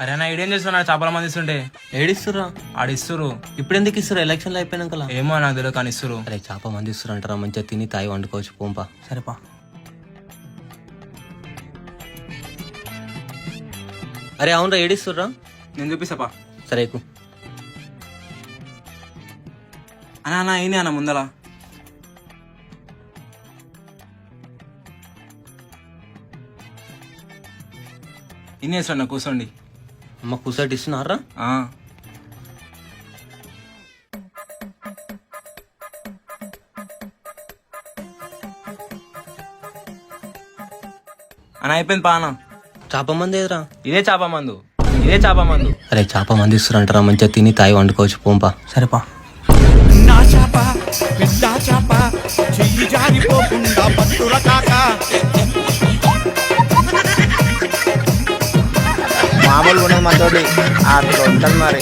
అరే నా ఇడేం చేస్తున్నా చేపల మంది ఇస్తుంటే. ఏడిస్తుర్రా? ఆడిస్తురు ఇప్పుడు ఎందుకు ఇస్తారు ఎలక్షన్లు అయిపోయినాక ఏమో నాకు తెలియదు కానీ ఇస్తురు అరే చేప మంది ఇస్తారు అంటారా? మంచిగా తిని తాగి వండుకోవచ్చు పోంపా. సరేపా అరే అవునరా ఏడిస్తుర్రా? నేను చూపిస్తాపా సరే ఎక్కు. అన్నా అన్న ఏంది అన్న ముందల. ఇన్ని వేస్తున్నా కూర్చోండి. అమ్మ కూసటి ఇస్తున్నారా? ఆ. అన్న అయిపోయింది పాన చేప మంది ఏదిరా? ఇదే చేప మందు. ఇదే చేప మందు. అరే చేప మంది ఇస్తారు అంటారా మంచిగా తిని తాగి వండుకోవచ్చు పోంపా. సరేపా నా చాప పెద్ద చాప చెయ్యి జారిపోకుండా పట్టుల కాక. మామూలుగా ఉన్నది మా తోటి అట్లా ఉంటుంది మరి